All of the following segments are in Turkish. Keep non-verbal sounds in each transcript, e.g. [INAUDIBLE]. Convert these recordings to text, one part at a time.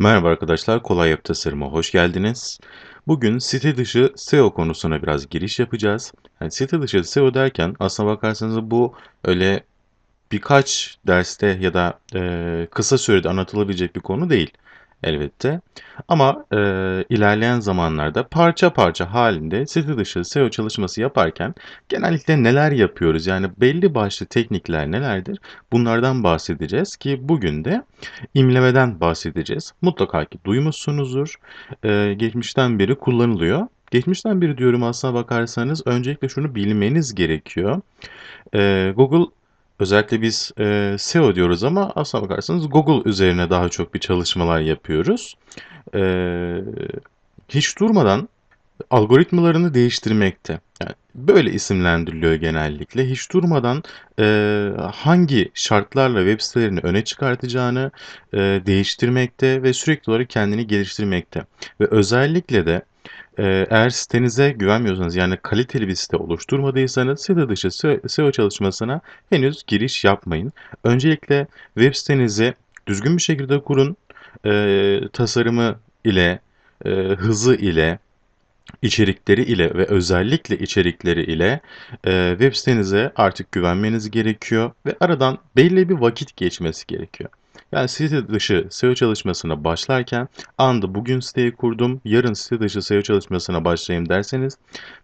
Merhaba arkadaşlar, Kolay Web Tasarım'a hoş geldiniz. Bugün site dışı SEO konusuna biraz giriş yapacağız. Yani site dışı SEO derken aslına bakarsanız bu öyle birkaç derste ya da e, kısa sürede anlatılabilecek bir konu değil elbette. Ama e, ilerleyen zamanlarda parça parça halinde site dışı SEO çalışması yaparken genellikle neler yapıyoruz? Yani belli başlı teknikler nelerdir? Bunlardan bahsedeceğiz ki bugün de imlemeden bahsedeceğiz. Mutlaka ki duymuşsunuzdur. E, geçmişten beri kullanılıyor. Geçmişten beri diyorum aslına bakarsanız öncelikle şunu bilmeniz gerekiyor. E, Google Özellikle biz, eee, SEO diyoruz ama aslına bakarsanız Google üzerine daha çok bir çalışmalar yapıyoruz. Eee, hiç durmadan algoritmalarını değiştirmekte. Yani böyle isimlendiriliyor genellikle. Hiç durmadan, eee, hangi şartlarla web sitelerini öne çıkartacağını, eee, değiştirmekte ve sürekli olarak kendini geliştirmekte ve özellikle de Eee, eğer sitenize güvenmiyorsanız, yani kaliteli bir site oluşturmadıysanız site dışı SEO SEO çalışmasına henüz giriş yapmayın. Öncelikle web sitenizi düzgün bir şekilde kurun. Eee, tasarımı ile, eee, hızı ile, içerikleri ile ve özellikle içerikleri ile eee, web sitenize artık güvenmeniz gerekiyor ve aradan belli bir vakit geçmesi gerekiyor. Yani site dışı SEO çalışmasına başlarken anda bugün siteyi kurdum, yarın site dışı SEO çalışmasına başlayayım derseniz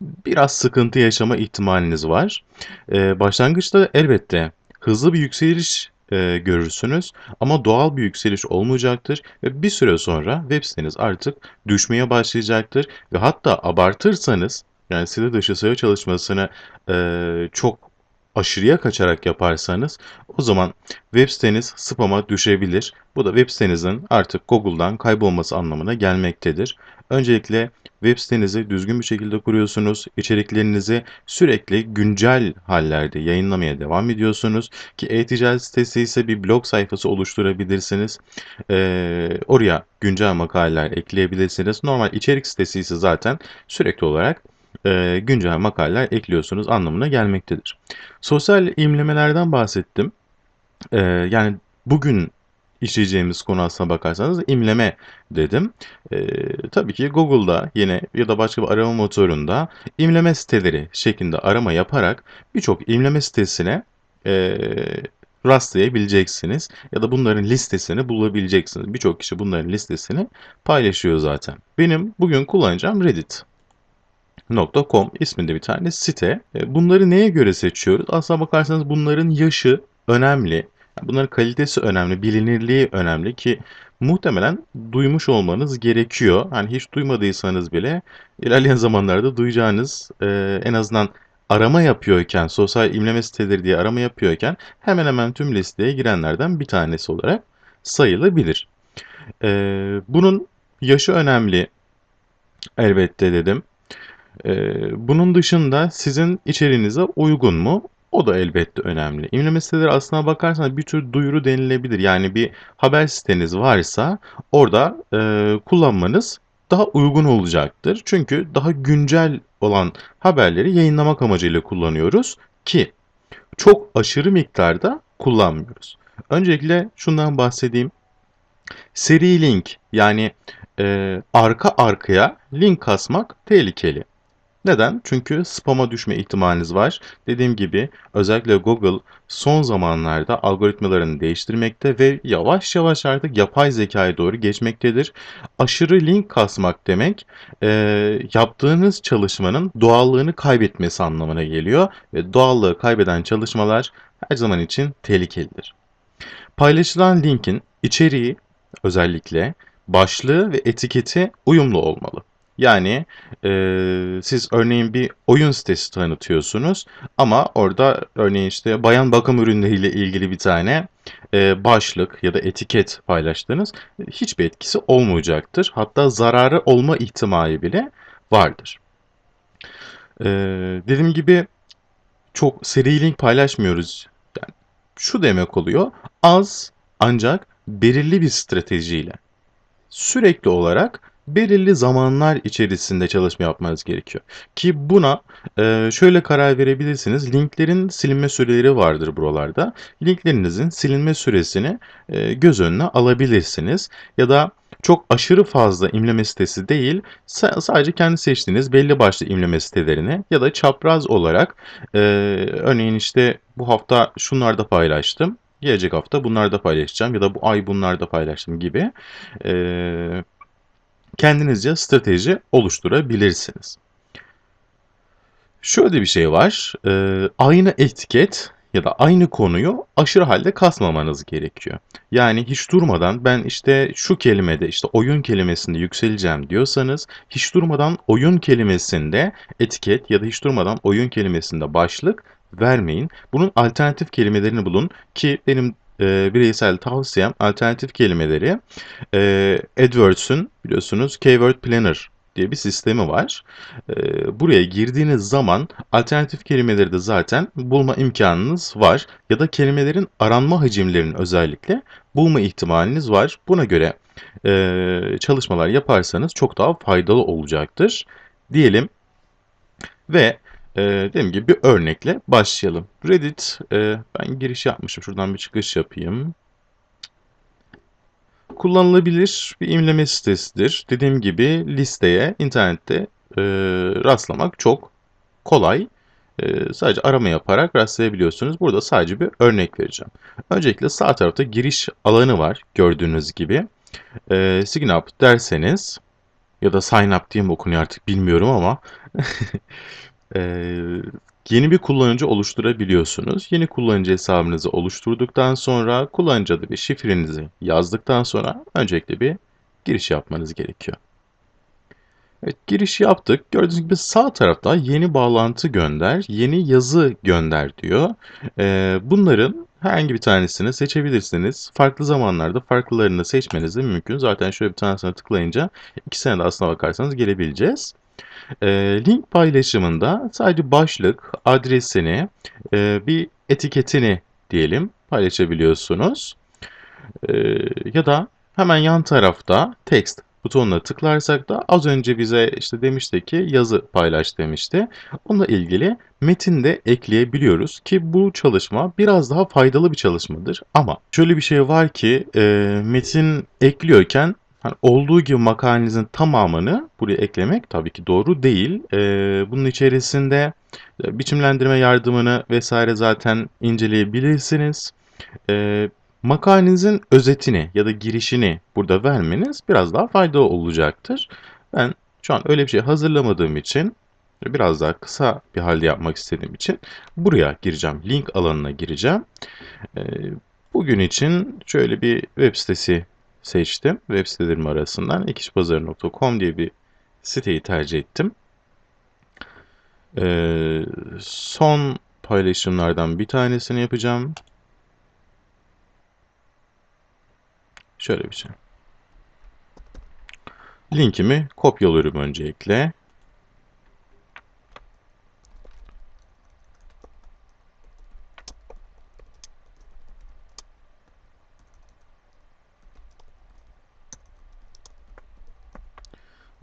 biraz sıkıntı yaşama ihtimaliniz var. Eee, başlangıçta elbette hızlı bir yükseliş eee, görürsünüz ama doğal bir yükseliş olmayacaktır ve bir süre sonra web siteniz artık düşmeye başlayacaktır ve hatta abartırsanız yani site dışı SEO çalışmasını eee, çok aşırıya kaçarak yaparsanız o zaman web siteniz spam'a düşebilir. Bu da web sitenizin artık Google'dan kaybolması anlamına gelmektedir. Öncelikle web sitenizi düzgün bir şekilde kuruyorsunuz. İçeriklerinizi sürekli güncel hallerde yayınlamaya devam ediyorsunuz. Ki e-ticaret sitesi ise bir blog sayfası oluşturabilirsiniz. Ee, oraya güncel makaleler ekleyebilirsiniz. Normal içerik sitesi ise zaten sürekli olarak e, güncel makaleler ekliyorsunuz anlamına gelmektedir. Sosyal imlemelerden bahsettim. Ee, yani bugün işleyeceğimiz konu aslına bakarsanız imleme dedim. Ee, tabii ki Google'da yine ya da başka bir arama motorunda imleme siteleri şeklinde arama yaparak birçok imleme sitesine e, rastlayabileceksiniz. Ya da bunların listesini bulabileceksiniz. Birçok kişi bunların listesini paylaşıyor zaten. Benim bugün kullanacağım Reddit. .com isminde bir tane site. E, bunları neye göre seçiyoruz? Aslına bakarsanız bunların yaşı önemli. Bunların kalitesi önemli, bilinirliği önemli ki muhtemelen duymuş olmanız gerekiyor. Hani hiç duymadıysanız bile ilerleyen zamanlarda duyacağınız e, en azından arama yapıyorken, sosyal imleme siteleri diye arama yapıyorken hemen hemen tüm listeye girenlerden bir tanesi olarak sayılabilir. E, bunun yaşı önemli elbette dedim. Eee, bunun dışında sizin içeriğinize uygun mu? O da elbette önemli. İmleme siteleri aslına bakarsanız bir tür duyuru denilebilir. Yani bir haber siteniz varsa orada eee, kullanmanız daha uygun olacaktır. Çünkü daha güncel olan haberleri yayınlamak amacıyla kullanıyoruz ki çok aşırı miktarda kullanmıyoruz. Öncelikle şundan bahsedeyim. Seri link yani eee, arka arkaya link kasmak tehlikeli. Neden? Çünkü spam'a düşme ihtimaliniz var. Dediğim gibi özellikle Google son zamanlarda algoritmalarını değiştirmekte ve yavaş yavaş artık yapay zekaya doğru geçmektedir. Aşırı link kasmak demek e, yaptığınız çalışmanın doğallığını kaybetmesi anlamına geliyor ve doğallığı kaybeden çalışmalar her zaman için tehlikelidir. Paylaşılan linkin içeriği özellikle başlığı ve etiketi uyumlu olmalı. Yani eee, siz örneğin bir oyun sitesi tanıtıyorsunuz ama orada örneğin işte bayan bakım ürünleriyle ilgili bir tane eee, başlık ya da etiket paylaştığınız hiçbir etkisi olmayacaktır. Hatta zararı olma ihtimali bile vardır. Eee, dediğim gibi çok seri link paylaşmıyoruz. Yani şu demek oluyor. Az ancak belirli bir stratejiyle sürekli olarak belirli zamanlar içerisinde çalışma yapmanız gerekiyor. Ki buna e, şöyle karar verebilirsiniz. Linklerin silinme süreleri vardır buralarda. Linklerinizin silinme süresini e, göz önüne alabilirsiniz. Ya da çok aşırı fazla imleme sitesi değil, sa- sadece kendi seçtiğiniz belli başlı imleme sitelerini ya da çapraz olarak e, örneğin işte bu hafta şunlarda paylaştım, gelecek hafta bunlarda paylaşacağım ya da bu ay bunlarda paylaştım gibi e, kendinizce strateji oluşturabilirsiniz. Şöyle bir şey var. e, aynı etiket ya da aynı konuyu aşırı halde kasmamanız gerekiyor. Yani hiç durmadan ben işte şu kelimede işte oyun kelimesinde yükseleceğim diyorsanız hiç durmadan oyun kelimesinde etiket ya da hiç durmadan oyun kelimesinde başlık vermeyin. Bunun alternatif kelimelerini bulun ki benim e, bireysel tavsiyem alternatif kelimeleri e, AdWords'un biliyorsunuz Keyword Planner diye bir sistemi var. E, buraya girdiğiniz zaman alternatif kelimeleri de zaten bulma imkanınız var. Ya da kelimelerin aranma hacimlerinin özellikle bulma ihtimaliniz var. Buna göre e, çalışmalar yaparsanız çok daha faydalı olacaktır diyelim. Ve e, dediğim gibi bir örnekle başlayalım. Reddit, e, ben giriş yapmışım. Şuradan bir çıkış yapayım kullanılabilir bir imleme sitesidir. Dediğim gibi listeye internette e, rastlamak çok kolay. E, sadece arama yaparak rastlayabiliyorsunuz. Burada sadece bir örnek vereceğim. Öncelikle sağ tarafta giriş alanı var gördüğünüz gibi. E, sign up derseniz ya da sign up diye mi okunuyor artık bilmiyorum ama [LAUGHS] Ee, yeni bir kullanıcı oluşturabiliyorsunuz. Yeni kullanıcı hesabınızı oluşturduktan sonra kullanıcı adı ve şifrenizi yazdıktan sonra öncelikle bir giriş yapmanız gerekiyor. Evet, giriş yaptık. Gördüğünüz gibi sağ tarafta yeni bağlantı gönder, yeni yazı gönder diyor. Ee, bunların herhangi bir tanesini seçebilirsiniz. Farklı zamanlarda farklılarını seçmeniz de mümkün. Zaten şöyle bir tanesine tıklayınca ikisine de aslına bakarsanız gelebileceğiz. E, link paylaşımında sadece başlık, adresini, e, bir etiketini diyelim paylaşabiliyorsunuz. E, ya da hemen yan tarafta text butonuna tıklarsak da az önce bize işte demişti ki yazı paylaş demişti. Onunla ilgili metin de ekleyebiliyoruz ki bu çalışma biraz daha faydalı bir çalışmadır. Ama şöyle bir şey var ki e, metin ekliyorken Hani olduğu gibi makalenizin tamamını buraya eklemek tabii ki doğru değil. Ee, bunun içerisinde e, biçimlendirme yardımını vesaire zaten inceleyebilirsiniz. Ee, makalenizin özetini ya da girişini burada vermeniz biraz daha faydalı olacaktır. Ben şu an öyle bir şey hazırlamadığım için biraz daha kısa bir halde yapmak istediğim için buraya gireceğim. Link alanına gireceğim. Ee, bugün için şöyle bir web sitesi seçtim. Web sitelerim arasından ekişpazarı.com diye bir siteyi tercih ettim. Ee, son paylaşımlardan bir tanesini yapacağım. Şöyle bir şey. Linkimi kopyalıyorum öncelikle.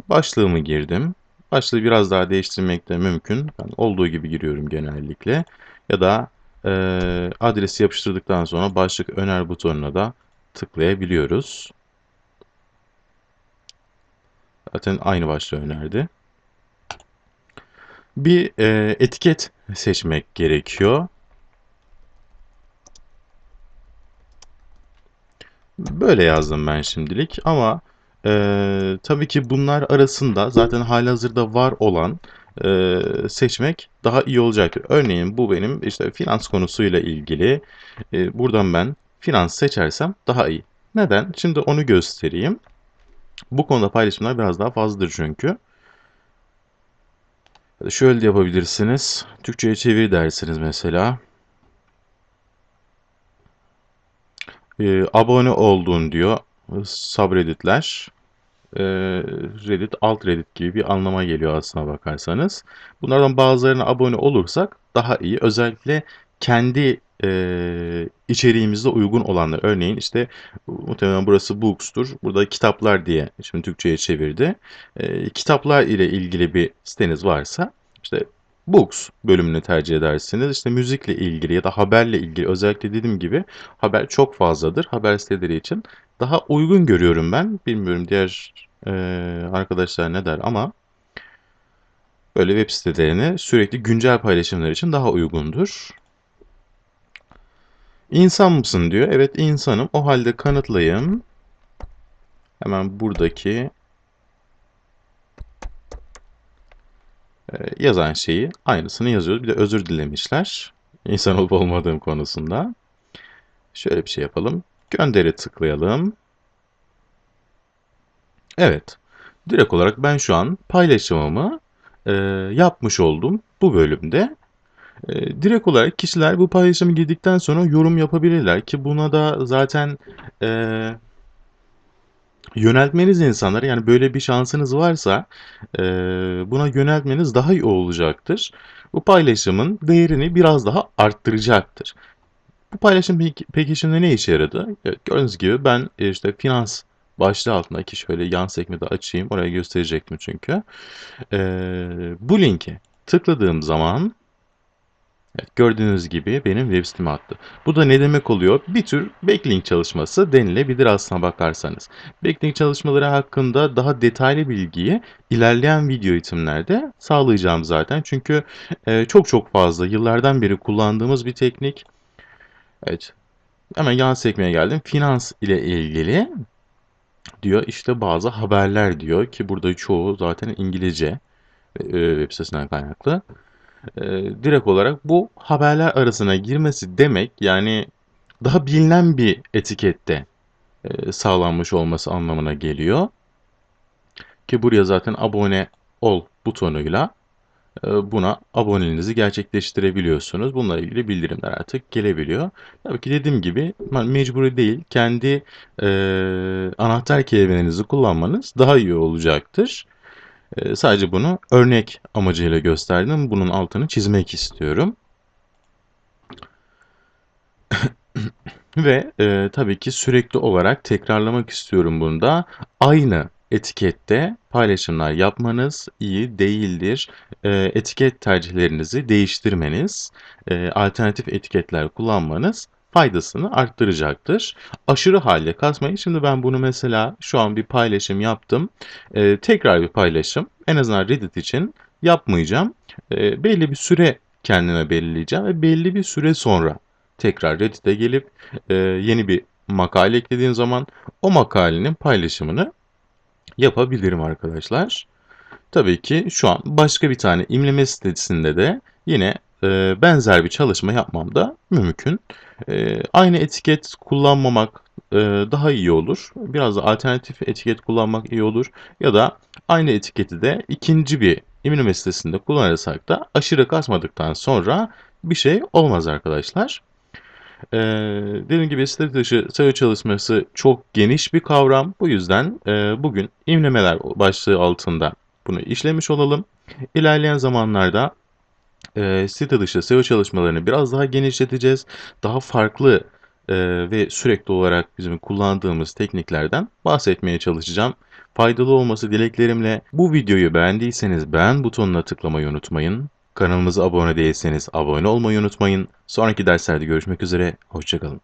Başlığımı girdim. Başlığı biraz daha değiştirmek de mümkün. Ben olduğu gibi giriyorum genellikle. Ya da e, adresi yapıştırdıktan sonra başlık öner butonuna da tıklayabiliyoruz. Zaten aynı başlığı önerdi. Bir e, etiket seçmek gerekiyor. Böyle yazdım ben şimdilik ama ee, tabii ki bunlar arasında zaten halihazırda var olan e, seçmek daha iyi olacaktır. Örneğin bu benim işte finans konusuyla ilgili. E, buradan ben finans seçersem daha iyi. Neden? Şimdi onu göstereyim. Bu konuda paylaşımlar biraz daha fazladır çünkü. Şöyle yapabilirsiniz. Türkçe'ye çevir dersiniz mesela. Ee, abone oldun diyor subredditler e, Reddit, alt Reddit gibi bir anlama geliyor aslına bakarsanız. Bunlardan bazılarına abone olursak daha iyi. Özellikle kendi e, içeriğimizde uygun olanlar. Örneğin işte muhtemelen burası Books'tur. Burada kitaplar diye şimdi Türkçe'ye çevirdi. E, kitaplar ile ilgili bir siteniz varsa işte Books bölümünü tercih edersiniz. İşte müzikle ilgili ya da haberle ilgili özellikle dediğim gibi haber çok fazladır. Haber siteleri için daha uygun görüyorum ben. Bilmiyorum diğer e, arkadaşlar ne der ama böyle web sitelerine sürekli güncel paylaşımlar için daha uygundur. İnsan mısın diyor. Evet insanım. O halde kanıtlayayım. Hemen buradaki e, yazan şeyi aynısını yazıyoruz. Bir de özür dilemişler. İnsan olup olmadığım konusunda. Şöyle bir şey yapalım. Gönderi tıklayalım. Evet. Direkt olarak ben şu an paylaşımımı e, yapmış oldum bu bölümde. E, direkt olarak kişiler bu paylaşımı girdikten sonra yorum yapabilirler ki buna da zaten e, yöneltmeniz insanları yani böyle bir şansınız varsa e, buna yöneltmeniz daha iyi olacaktır. Bu paylaşımın değerini biraz daha arttıracaktır. Bu paylaşım peki, peki şimdi ne işe yaradı? Gördüğünüz gibi ben e, işte finans başlığı altındaki şöyle yan sekmede açayım. Oraya gösterecektim çünkü. Ee, bu linke tıkladığım zaman evet, gördüğünüz gibi benim web siteme attı. Bu da ne demek oluyor? Bir tür backlink çalışması denilebilir aslına bakarsanız. Backlink çalışmaları hakkında daha detaylı bilgiyi ilerleyen video eğitimlerde sağlayacağım zaten. Çünkü e, çok çok fazla yıllardan beri kullandığımız bir teknik. Evet. Hemen yan sekmeye geldim. Finans ile ilgili diyor işte bazı haberler diyor ki burada çoğu zaten İngilizce e, web sitesinden kaynaklı. E, direkt olarak bu haberler arasına girmesi demek yani daha bilinen bir etikette e, sağlanmış olması anlamına geliyor. Ki buraya zaten abone ol butonuyla buna aboneliğinizi gerçekleştirebiliyorsunuz. Bununla ilgili bildirimler artık gelebiliyor. Tabii ki dediğim gibi mecburi değil. Kendi e, anahtar kelimelerinizi kullanmanız daha iyi olacaktır. E, sadece bunu örnek amacıyla gösterdim. Bunun altını çizmek istiyorum. [COUGHS] Ve e, tabii ki sürekli olarak tekrarlamak istiyorum bunda. Aynı etikette paylaşımlar yapmanız iyi değildir. E, etiket tercihlerinizi değiştirmeniz, e, alternatif etiketler kullanmanız faydasını arttıracaktır. Aşırı halde kasmayın. Şimdi ben bunu mesela şu an bir paylaşım yaptım. E, tekrar bir paylaşım. En azından Reddit için yapmayacağım. E, belli bir süre kendime belirleyeceğim ve belli bir süre sonra tekrar Reddit'e gelip e, yeni bir makale eklediğim zaman o makalenin paylaşımını yapabilirim arkadaşlar. Tabii ki şu an başka bir tane imleme sitesinde de yine e, benzer bir çalışma yapmam da mümkün. E, aynı etiket kullanmamak e, daha iyi olur. Biraz da alternatif etiket kullanmak iyi olur. Ya da aynı etiketi de ikinci bir imleme sitesinde kullanırsak da aşırı kasmadıktan sonra bir şey olmaz arkadaşlar. Ee, dediğim gibi site dışı SEO çalışması çok geniş bir kavram. Bu yüzden e, bugün imlemeler başlığı altında bunu işlemiş olalım. İlerleyen zamanlarda e, site dışı SEO çalışmalarını biraz daha genişleteceğiz. Daha farklı e, ve sürekli olarak bizim kullandığımız tekniklerden bahsetmeye çalışacağım. Faydalı olması dileklerimle bu videoyu beğendiyseniz beğen butonuna tıklamayı unutmayın. Kanalımıza abone değilseniz abone olmayı unutmayın. Sonraki derslerde görüşmek üzere. Hoşçakalın.